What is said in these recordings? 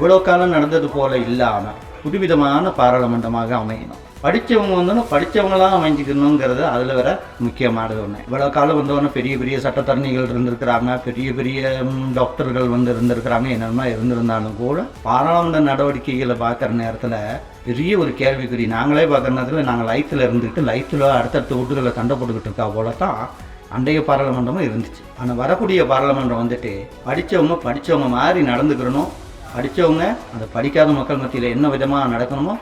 இவ்வளோ காலம் நடந்தது போல இல்லாமல் புதுவிதமான பாராளுமன்றமாக அமையணும். படித்தவங்க வந்து படித்தவங்களாம் அமைஞ்சிக்கணுங்கிறது அதில் வர முக்கியமானது ஒன்று இவ்வளோ காலம் வந்தவொன்னே பெரிய பெரிய சட்டத்தரணிகள் இருந்திருக்கிறாங்க பெரிய பெரிய டாக்டர்கள் வந்து இருந்திருக்கிறாங்க என்னென்ன இருந்திருந்தாலும் கூட பாராளுமன்ற நடவடிக்கைகளை பார்க்குற நேரத்தில் பெரிய ஒரு கேள்விக்குறி. நாங்களே பார்க்குற நேரத்தில் நாங்கள் லைஃப்பில் இருந்துக்கிட்டு லைஃப்பில் அடுத்தடுத்த வீட்டுகளை சண்டை போட்டுக்கிட்டு இருக்கா போல தான் அண்டைய பாராளுமன்றமும் இருந்துச்சு. ஆனால் வரக்கூடிய பாராளுமன்றம் வந்துட்டு படித்தவங்க படித்தவங்க மாதிரி நடந்துக்கிறணும் படித்தவங்க அந்த படிக்காத மக்கள் மத்தியில் என்ன விதமாக நடக்கணுமோ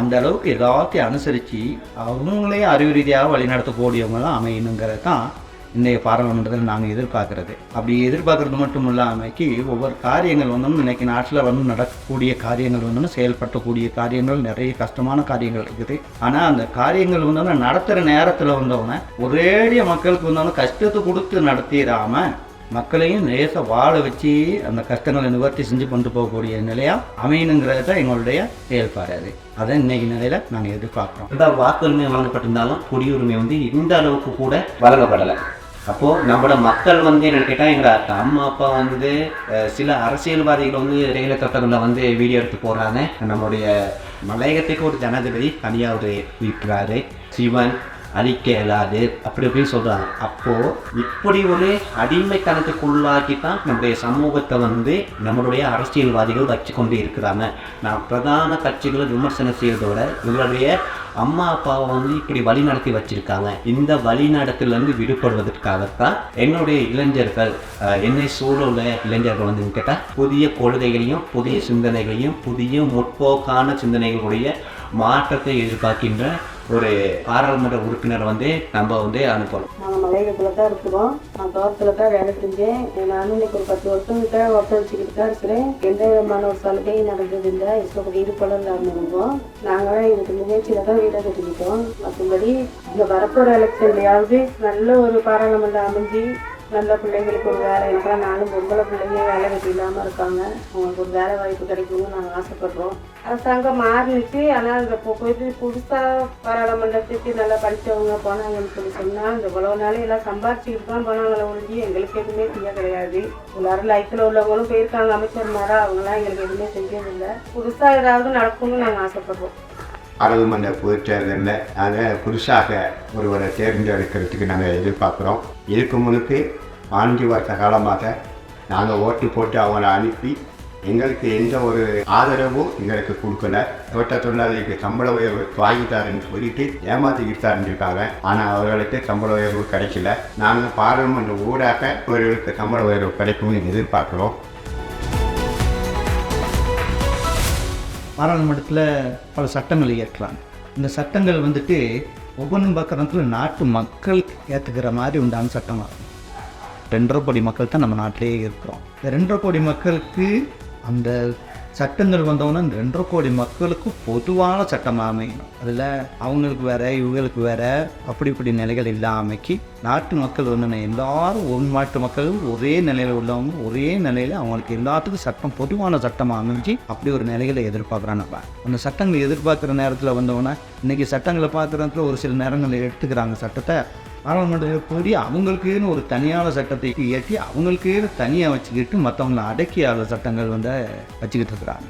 அந்த அளவுக்கு எல்லாத்தையும் அனுசரித்து அவங்களே அறிவு ரீதியாக வழிநடத்தக்கூடியவங்க தான் அமையணுங்கிறது தான் இன்றைய பாராளுமன்றத்தில் நாங்கள் எதிர்பார்க்குறது. அப்படி எதிர்பார்க்குறது மட்டும் இல்லாமக்கி ஒவ்வொரு காரியங்கள் வந்து இன்னைக்கு நாட்டில் வந்து நடக்கக்கூடிய காரியங்கள் வந்து செயல்படக்கூடிய காரியங்கள் நிறைய கஷ்டமான காரியங்கள் இருக்குது. ஆனால் அந்த காரியங்கள் வந்து நடத்துகிற நேரத்தில் வந்தவங்க ஒரேடிய மக்களுக்கு வந்தவங்க கஷ்டத்தை கொடுத்து நடத்திடாமல் மக்களையும் நேச வாழ வச்சு அந்த கஷ்டங்களை நிவர்த்தி செஞ்சு கொண்டு போகக்கூடிய நிலையாக அமையணுங்கிறது தான் எங்களுடைய செயல்பாடு அது. அதை இன்னைக்கு நிலையில் நாங்கள் எதிர்பார்க்குறோம். இந்த வாக்குரிமை வழங்கப்பட்டிருந்தாலும் குடியுரிமை வந்து இந்த அளவுக்கு கூட வழங்கப்படலை. அப்போது நம்மளோட மக்கள் வந்து என்ன கேட்டால் எங்கள் அம்மா அப்பா வந்து சில அரசியல்வாதிகள் வந்து ரயில கட்டங்களில் வந்து வீடியோ எடுத்து போடுறாங்க. நம்மளுடைய மலையகத்துக்கு ஒரு ஜனாதிபதி தனியாக ஒரு இருக்கிறாரு சிவன் அழிக்க இயலாது அப்படி இப்படின்னு சொல்கிறாங்க அப்போது இப்படி ஒரு அடிமைத்தனத்துக்குள்ளாக்கி தான் நம்முடைய சமூகத்தை வந்து நம்மளுடைய அரசியல்வாதிகள் வச்சு கொண்டு இருக்கிறாங்க. நான் பிரதான கட்சிகளை விமர்சனம் செய்வதோட இவருடைய அம்மா அப்பாவை வந்து இப்படி வழி நடத்தி வச்சிருக்காங்க. இந்த வழிநடத்திலேருந்து விடுபடுவதற்காகத்தான் என்னுடைய இளைஞர்கள் என்னை சூழல இளைஞர்கள் வந்து கேட்டால் புதிய கொள்கைகளையும் புதிய சிந்தனைகளையும் புதிய முற்போக்கான சிந்தனைகளுடைய மாற்றத்தை எதிர்பார்க்கின்ற ஒரு பாராளுமன்ற உறுப்பினர் வந்து நம்ம வந்து அனுப்பணும். நாங்கள் மலையகத்தில் தான் இருக்கிறோம். நான் தோட்டத்தில் தான் வேலை செஞ்சேன். நானும் இன்னைக்கு ஒரு பத்து வருஷம் கிட்ட ஒத்துழைச்சிக்கிட்டு தான் இருக்கிறேன். எந்த விதமான ஒரு சலுகையும் நடந்தது இல்லை. இஸ்லாமுக்கு ஈடுபட இல்லாமல் இருந்தோம் நாங்கள் இதுக்கு முயற்சியில் தான் வீடை கட்டிக்கிட்டோம். மற்றபடி இந்த வரப்போகிற எலெக்ஷன்லையாவது நல்ல ஒரு பாராளுமன்றம் அமைஞ்சு நல்ல பிள்ளைங்களுக்கு ஒரு வேலை எனக்குலாம் நானும் பொம்பளை பிள்ளைங்க வேலை வெட்டி இல்லாமல் இருக்காங்க. அவங்களுக்கு ஒரு வேலை வாய்ப்பு கிடைக்கும்னு நாங்கள் ஆசைப்பட்றோம். அரசாங்கம் மாறினுச்சு ஆனால் இந்த இப்போ போயிட்டு புதுசாக பாராளுமன்றத்துக்கு நல்லா படித்தவங்க போனாங்கன்னு சொல்லி சொன்னால் இந்த இவ்வளோ நாள் எல்லாம் சம்பாதிச்சுக்கிட்டு தான் போனாங்களே ஒழிஞ்சு எங்களுக்கு எதுவுமே செய்ய கிடையாது. எல்லாரும் லைஃப்பில் உள்ளவங்களும் போயிருக்காங்க. அமைச்சர்மாரா அவங்களாம் எங்களுக்கு எதுவுமே செஞ்சதில்லை புதுசாக ஏதாவது நடக்கும்னு நாங்கள் ஆசைப்படுறோம். பாராளுமன்ற பொதுச் தேர்தலில் நாங்கள் புதுசாக ஒருவரை தேர்ந்தெடுக்கிறதுக்கு நாங்கள் எதிர்பார்க்குறோம். இதுக்கு முன்னுக்கு நான்கு வருஷ காலமாக நாங்கள் ஓட்டு போட்டு அவங்கள அனுப்பி எங்களுக்கு எந்த ஒரு ஆதரவும் எங்களுக்கு கொடுக்கல. தோட்ட தொழிலாளிக்கு சம்பள உயர்வு வாங்கிட்டாருன்னு சொல்லிட்டு ஏமாத்திக்கிட்டு இருக்காங்க ஆனால் அவர்களுக்கு சம்பள உயர்வு கிடைக்கல. நாங்கள் பாராளுமன்ற ஊடாக அவர்களுக்கு சம்பள உயர்வு கிடைக்கும்னு எதிர்பார்க்குறோம். பாராளுமன்றத்தில் பல சட்டங்கள் இயற்றுறாங்க இந்த சட்டங்கள் வந்துட்டு ஒவ்வொன்றும் பார்க்குறதுல நாட்டு மக்கள் ஏற்றுக்கிற மாதிரி உண்டான சட்டமாகும் ரெண்டரை கோடி மக்கள் தான் நம்ம நாட்டிலேயே இருக்கிறோம். இந்த ரெண்டரை கோடி மக்களுக்கு அந்த சட்டங்கள் வந்தவொன்னே இந்த ரெண்டரை கோடி மக்களுக்கு பொதுவான சட்டமாக அமையணும் அதில் அவங்களுக்கு வேற இவங்களுக்கு வேற அப்படி இப்படி நிலைகள் இல்லாமைக்கு நாட்டு மக்கள் வந்து எல்லாரும் ஒரு நாட்டு மக்களும் ஒரே நிலையில் உள்ளவங்க ஒரே நிலையில் அவங்களுக்கு எல்லாத்துக்கும் சட்டம் பொதுவான சட்டமாக அமைஞ்சு அப்படி ஒரு நிலைகளை எதிர்பார்க்குறான் நம்ம அந்த சட்டங்களை எதிர்பார்க்குற நேரத்தில் வந்தவொன்னே இன்னைக்கு சட்டங்களை பார்க்குறதுல ஒரு சில நேரங்களில் எடுத்துக்கிறாங்க சட்டத்தை. பாராளுமன்றத்தில் போய் அவங்களுக்குன்னு ஒரு தனியான சட்டத்தை இயற்றி அவங்களுக்குன்னு தனியாக வச்சுக்கிட்டு மற்றவங்கள அடக்கி சட்டங்கள் வந்து வச்சுக்கிட்டு இருக்கிறாங்க.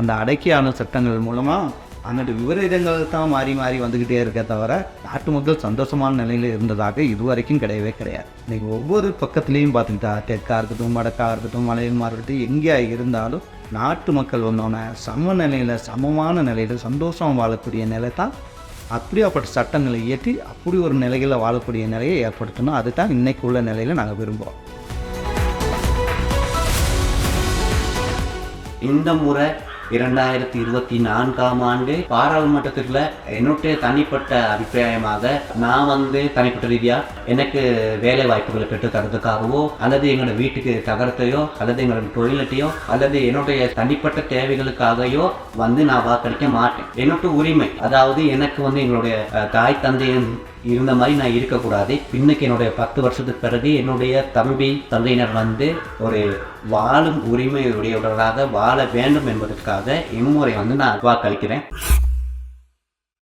அந்த அடக்கி சட்டங்கள் மூலமாக அந்த விபரீதங்கள் தான் மாறி மாறி வந்துக்கிட்டே இருக்க தவிர நாட்டு மக்கள் சந்தோஷமான நிலையில் இருந்ததாக இதுவரைக்கும் கிடையவே கிடையாது. இன்றைக்கி ஒவ்வொரு பக்கத்துலேயும் பார்த்துக்கிட்டா தெற்காக இருக்கட்டும் வடக்கா இருக்கட்டும் மலையமா இருக்கட்டும் எங்கேயா இருந்தாலும் நாட்டு மக்கள் வந்தோன்னே சமநிலையில் சமமான நிலையில் சந்தோஷம் வாழக்கூடிய நிலை தான் அப்படியாப்பட்ட சட்டங்களை இயற்றி அப்படி ஒரு நிலையில் வாழக்கூடிய நிலையை ஏற்படுத்தணும். அதுதான் இன்றைக்கு உள்ள நிலையில் நாங்கள் விரும்புகிறோம் இந்த முறை இரண்டாயிரத்தி இருபத்தி நான்காம் ஆண்டு பாராளுமன்றத்தில் என்னுடைய தனிப்பட்ட அபிப்பிராயமாக நான் வந்து தனிப்பட்ட ரீதியாக எனக்கு வேலை வாய்ப்புகளை பெற்று தரதுக்காகவோ அல்லது எங்களோட வீட்டுக்கு தகரத்தையோ அல்லது எங்களோட தொழிலட்டையோ அல்லது என்னுடைய தனிப்பட்ட தேவைகளுக்காகவோ வந்து நான் வாக்களிக்க மாட்டேன். என்னோட உரிமை அதாவது எனக்கு வந்து எங்களுடைய தாய் தந்தையின் இருந்த மாதிரி நான் இருக்கக்கூடாது. இன்னைக்கு என்னுடைய பத்து வருஷத்துக்கு பிறகு என்னுடைய தம்பி தந்தையினர் வந்து ஒரு வாழும் உரிமையுடையவர்களாக வாழ வேண்டும் என்பதற்காக இம்முறை வந்து நான் வாக்களிக்கிறேன்